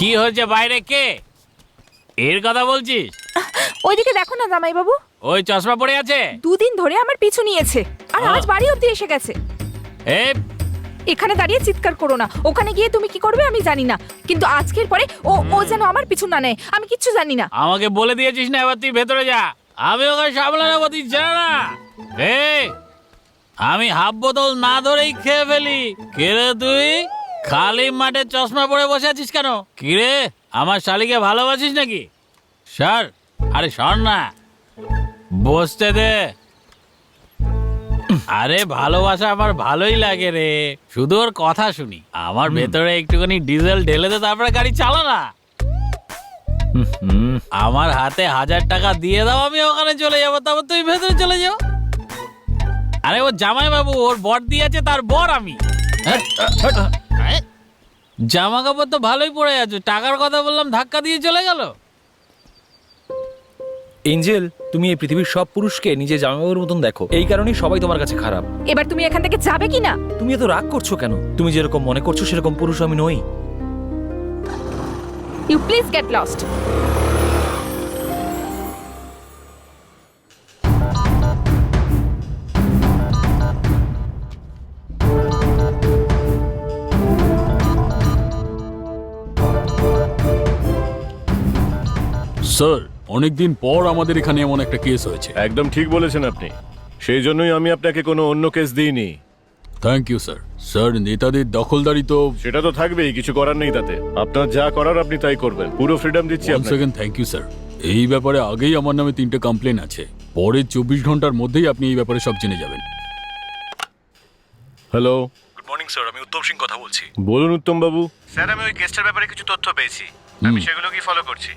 কি হয়েছে বাইরে কে? এর কথা বলছিস? ওইদিকে দেখো না জামাই বাবু ওই চশমা পড়ে আছে? দুদিন ধরে আমার পিছু নিয়েছে। আর আজ বাড়ি অব্দি এসে গেছে। এ এখানে দাঁড়িয়ে চিৎকার করো না। ওখানে গিয়ে তুমি কি করবে আমি জানি না। কিন্তু আজকের পরে ও ও যেন আমার পিছু না নেয়। আমি কিচ্ছু জানি না। আমাকে বলে দিয়েছিস না এবার তুই ভেতরে যা। আমি ওকে সামলে নেব তুই যা না। এ আমি হাফ বোতল না ধরেই খেয়ে ফেলি। রে তুই? খালি মাঠে চশমা পরে বসে আছিস কেন? কি রে? আমার শালিকে ভালোবাসিস নাকি? সর। আরে সর না। বসতে দে। আরে ভালোবাসা আমার ভালোই লাগে রে। শুধু ওর কথা শুনি। আমার ভেতরে একটুখানি ডিজেল ঢেলে দে তারপরে গাড়ি চালা না। আমার হাতে হাজার টাকা দিয়ে দাও আমি ওখানে চলে যাব তারপর তুই ভেতরে চলে যাও আরে ও জামাই বাবু ওর বর দিয়েছে তার বর আমি। হ্যাঁ? জামা কাপড় তো ভালোই পড়ে আছে টাকার কথা বললাম ধাক্কা দিয়ে চলে গেল। এঞ্জেল তুমি এই পৃথিবীর সব পুরুষকে নিজে জামাইবাবুর মতন দেখো। এই কারণেই সবাই তোমার কাছে খারাপ। এবার তুমি এখান থেকে যাবে কি না তুমি এত রাগ করছ কেন? তুমি যেরকম মনে করছ সেরকম পুরুষ আমি নই। You please get lost sir অনেকদিন পর আমাদের এখানে এমন একটা কেস হয়েছে। একদম ঠিক বলেছেন আপনি। সেই জন্যই আমি আপনাকে কোনো অন্য কেস দিইনি। থ্যাংক ইউ স্যার স্যার নেতাদের দখলদারি তো সেটা তো থাকবেই কিছু করার নেই তাতে। আপনার যা করার আপনি তাই করবেন। পুরো ফ্রিডম দিচ্ছি ওয়ান আপনাকে। সেকেন্ড থ্যাংক ইউ স্যার এই ব্যাপারে আগেই আমার নামে তিনটে কমপ্লেন আছে। পরের চব্বিশ ঘণ্টার মধ্যেই আপনি এই ব্যাপারে সব জেনে যাবেন। হ্যালো গুড মর্নিং স্যার আমি উত্তম সিং কথা বলছি। বলুন উত্তম বাবু স্যার আমি ওই কেসটার ব্যাপারে কিছু তথ্য পেয়েছি। আমি সেগুলো কি ফলো করছি?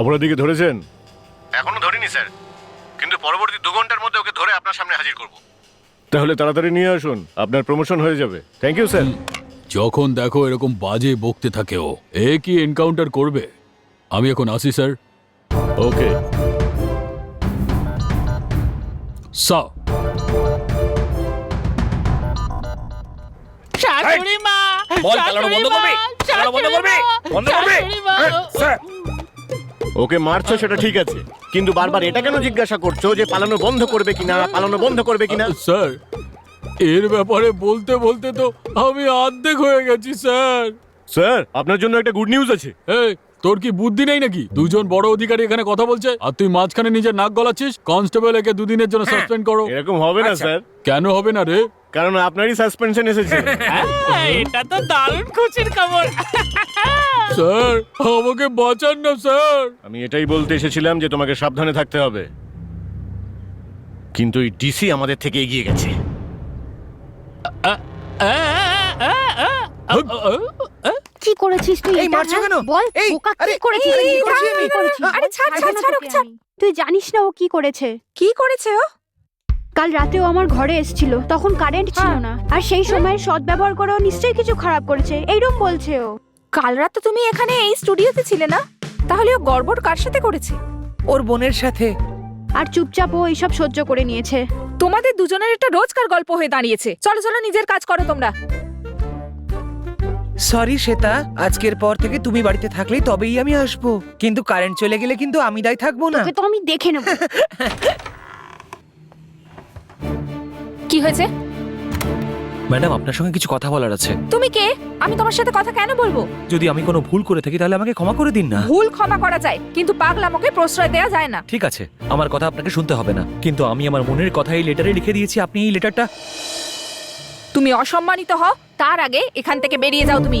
অপরাধীকে ধরেছেন? এখনও ধরিনি স্যার। কিন্তু পরবর্তী দু ঘণ্টার মধ্যে ওকে ধরে আপনার সামনে হাজির করব। তাহলে তাড়াতাড়ি নিয়ে আসুন আপনার প্রমোশন হয়ে যাবে। থ্যাংক ইউ স্যার যখন দেখো এরকম বাজে বকতে থাকে ও এ কি এনকাউন্টার করবে? আমি এখন আসি স্যার। ওকে সা শাশুড়ি মা বল, চালানো বন্ধ করবে? চালানো বন্ধ করবে? বন্ধ করবে? স্যার। ওকে মারছো সেটা ঠিক আছে। কিন্তু বারবার এটা কেন জিজ্ঞাসা করছ যে পালানো বন্ধ করবে কিনা পালানো বন্ধ করবে কিনা? স্যার এর ব্যাপারে বলতে বলতে তো আমি অর্ধেক হয়ে গেছি স্যার। স্যার আপনার জন্য একটা গুড নিউজ আছে। এই তোর কি বুদ্ধি নেই নাকি? দুজন বড় অধিকারী এখানে কথা বলছে আর তুই মাঝখানে নিজের নাক গলাচ্ছিস? কনস্টেবল একে দুদিনের জন্য সাসপেন্ড করো। এরকম হবে না স্যার। কেন হবে না রে? কারণ আপনারই সাসপেনশন এসেছে। হ্যাঁ, এটা তো দারুণ খুশির খবর। স্যার আমাকে বাঁচান না স্যার। আমি এটাই বলতে এসেছিলাম যে তোমাকে সাবধানে থাকতে হবে। কিন্তু এই ডিসি আমাদের থেকে এগিয়ে গেছে। কি করেছিস তুই? এই মারছো? কেন? বল এই, বোকা কি করেছিস? আরে ছাড়, ছাড়, ছাড়, ছাড়। তুই জানিস না ও কি করেছে। কি করেছে ও? কাল রাতেও আমার ঘরে এসেছিল। তখন কারেন্ট ছিল হ্যাঁ। না। আর সেই সময় সৎ ব্যবহার করে ও নিশ্চয়ই কিছু খারাপ করেছে। এইরকম বলছে ও। কাল রাত তো তুমি এখানে এই স্টুডিওতে ছিলে না? তাহলে ও গড়বড় কার সাথে করেছে? ওর বোনের সাথে। আর চুপচাপ ও এইসব সহ্য করে নিয়েছে। তোমাদের দুজনের একটা রোজকার গল্প হয়ে দাঁড়িয়েছে। চলো চলো নিজের কাজ করো তোমরা। সরি শ্বেতা। আজকের পর থেকে তুমি বাড়িতে থাকলেই তবেই আমি আসব। কিন্তু কারেন্ট চলে গেলে কিন্তু আমি দায় থাকব না। তো আমি দেখে নেব। কি হয়েছে? ম্যাডাম আপনার সঙ্গে কিছু কথা বলার আছে। তুমি কে? আমি তোমার সাথে কথা কেন বলব? যদি আমি কোনো ভুল করে থাকি তাহলে আমাকে ক্ষমা করে দিন না। ভুল ক্ষমা করা যায় কিন্তু পাগলামোকে প্রশ্রয় দেওয়া যায় না। ঠিক আছে আমার কথা আপনাকে শুনতে হবে না। কিন্তু আমি আমার মনের কথা এই লেটারে লিখে দিয়েছি আপনি এই লেটারটা তুমি অসম্মানিত হও তার আগে এখান থেকে বেরিয়ে যাও তুমি।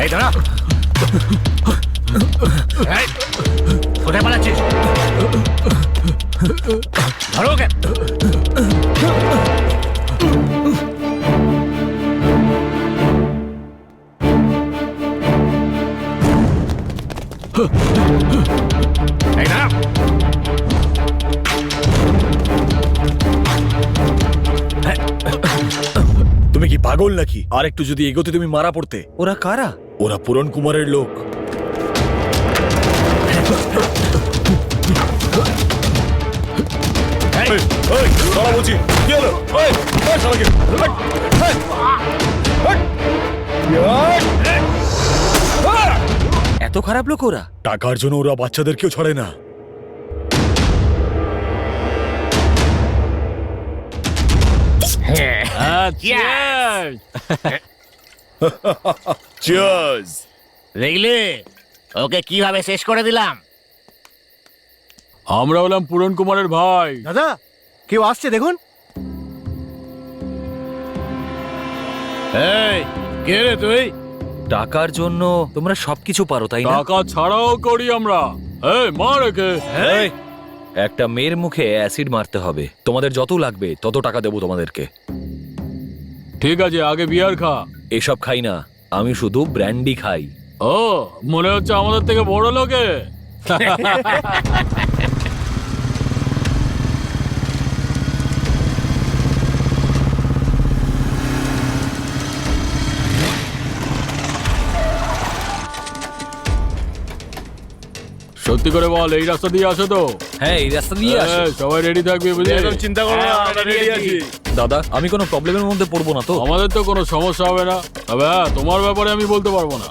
এই দাঁড়া এই, কোথায় পালাচ্ছিস ধরো ওকে এই দাঁড়া তুমি কি পাগল নাকি? আর একটু যদি এগোতে তুমি মারা পড়তে। ওরা কারা? ওরা পুরন কুমারের লোক। এত খারাপ লোক ওরা? টাকার জন্য ওরা বাচ্চাদেরকেও ছাড়ে না। Cheers! চিয়ার্স দেখলে ওকে কীভাবে শেষ করে দিলাম? আমরা হলাম পুরন কুমারের ভাই। দাদা কেউ আসছে দেখুন। এই কে রে তুই? টাকার জন্য তোমরা সবকিছু পারো তাই না? টাকা ছাড়াও করি আমরা। এই মার একে এই, একটা মেয়ের মুখে অ্যাসিড মারতে হবে। তোমাদের যত লাগবে তত টাকা দেবো তোমাদেরকে। ঠিক আছে আগে বিয়ার খা। এসব খাই না আমি শুধু ব্র্যান্ডি খাই। ও মনে হচ্ছে আমাদের থেকে বড় লোকে। সত্যি করে বল এই রাস্তা দিয়ে আসো তো। হ্যাঁ এই রাস্তা দিয়ে আসো। হ্যাঁ, সবাই রেডি থাকবে বুঝলি? একদম চিন্তা করো না আমরা রেডি আছি। দাদা আমি কোনো প্রবলেমের মধ্যে পড়ব না তো। আমাদের তো কোনো সমস্যা হবে না। তবে হ্যাঁ তোমার ব্যাপারে আমি বলতে পারব না।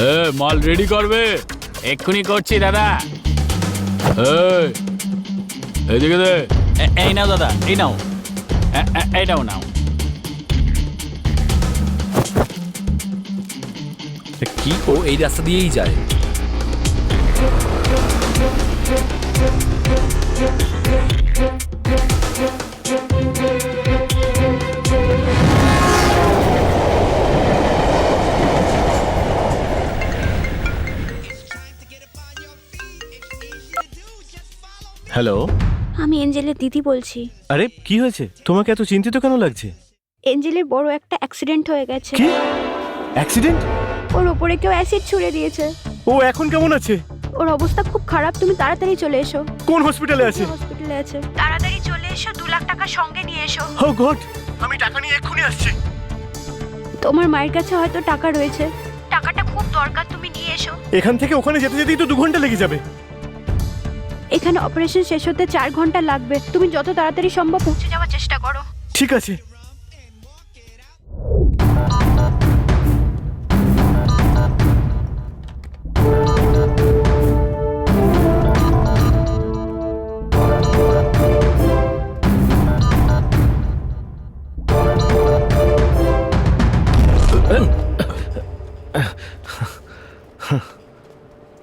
এ মাল রেডি করবে? এক্ষুনি করছি দাদা। এই, এদিকে দে। এ- এই নাও দাদা এই নাও। এ- এ- এইটাও নাও। কি ও এই রাস্তা দিয়েই যায়। হ্যালো? আমি এঞ্জেলের দিদি বলছি। আরে কি হয়েছে? তোমাকে এত চিন্তিত কেন লাগছে? এঞ্জেলের বড় একটা অ্যাক্সিডেন্ট হয়ে গেছে। কি? অ্যাক্সিডেন্ট? ওর ওপরে কেউ অ্যাসিড ছুড়ে দিয়েছে। ও এখন কেমন আছে? ওর অবস্থা খুব খারাপ তুমি তাড়াতাড়ি চলে এসো। কোন হসপিটালে আছে? হসপিটালে আছে। তাড়াতাড়ি চলে এসো দু লাখ টাকা সঙ্গে নিয়ে এসো। ও গড আমি টাকা নিয়ে এক্ষুনি আসছি। তোমার মায়ের কাছে হয়তো টাকা রয়েছে। টাকাটা খুব দরকার তুমি নিয়ে এসো। এখান থেকে ওখানে যেতে যেতেই তো দু ঘণ্টা লেগে যাবে। এখানে অপারেশন শেষ হতে চার ঘণ্টা লাগবে। তুমি যত তাড়াতাড়ি সম্ভব পৌঁছে যাওয়ার চেষ্টা করো। ঠিক আছে।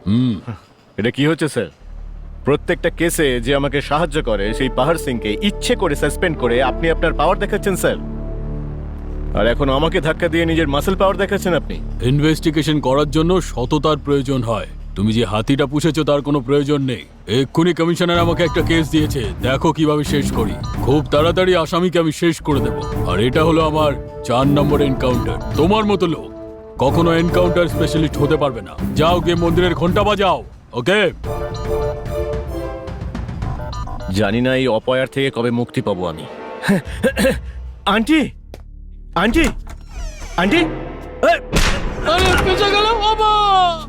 হুম এটা কি হচ্ছে স্যার? প্রত্যেকটা কেসে যে আমাকে সাহায্য করে সেই পাহাড় সিংকে ইচ্ছে করে সাসপেন্ড করে আপনি আপনার পাওয়ার দেখাচ্ছেন স্যার। আর এখন আমাকে ধাক্কা দিয়ে নিজের মাসেল পাওয়ার দেখাচ্ছেন আপনি। ইনভেস্টিগেশন করার জন্য সততার প্রয়োজন হয়। তুমি যে হাতিটা পুষেছো তার কোনো প্রয়োজন নেই। এক্ষুনি কমিশনার আমাকে একটা কেস দিয়েছে। দেখো কীভাবে শেষ করি। খুব তাড়াতাড়ি আসামিকে আমি শেষ করে দেব। আর এটা হলো আমার চার নম্বর এনকাউন্টার। তোমার মতো লোক কখনো এনকাউন্টার স্পেশালিস্ট হতে পারবে না। যাও গিয়ে মন্দিরের ঘণ্টা বাজাও। ওকে? জানি না এই অপয়ার থেকে কবে মুক্তি পাবো আমি। আন্টি! আন্টি! আন্টি! আরে গেল বাবা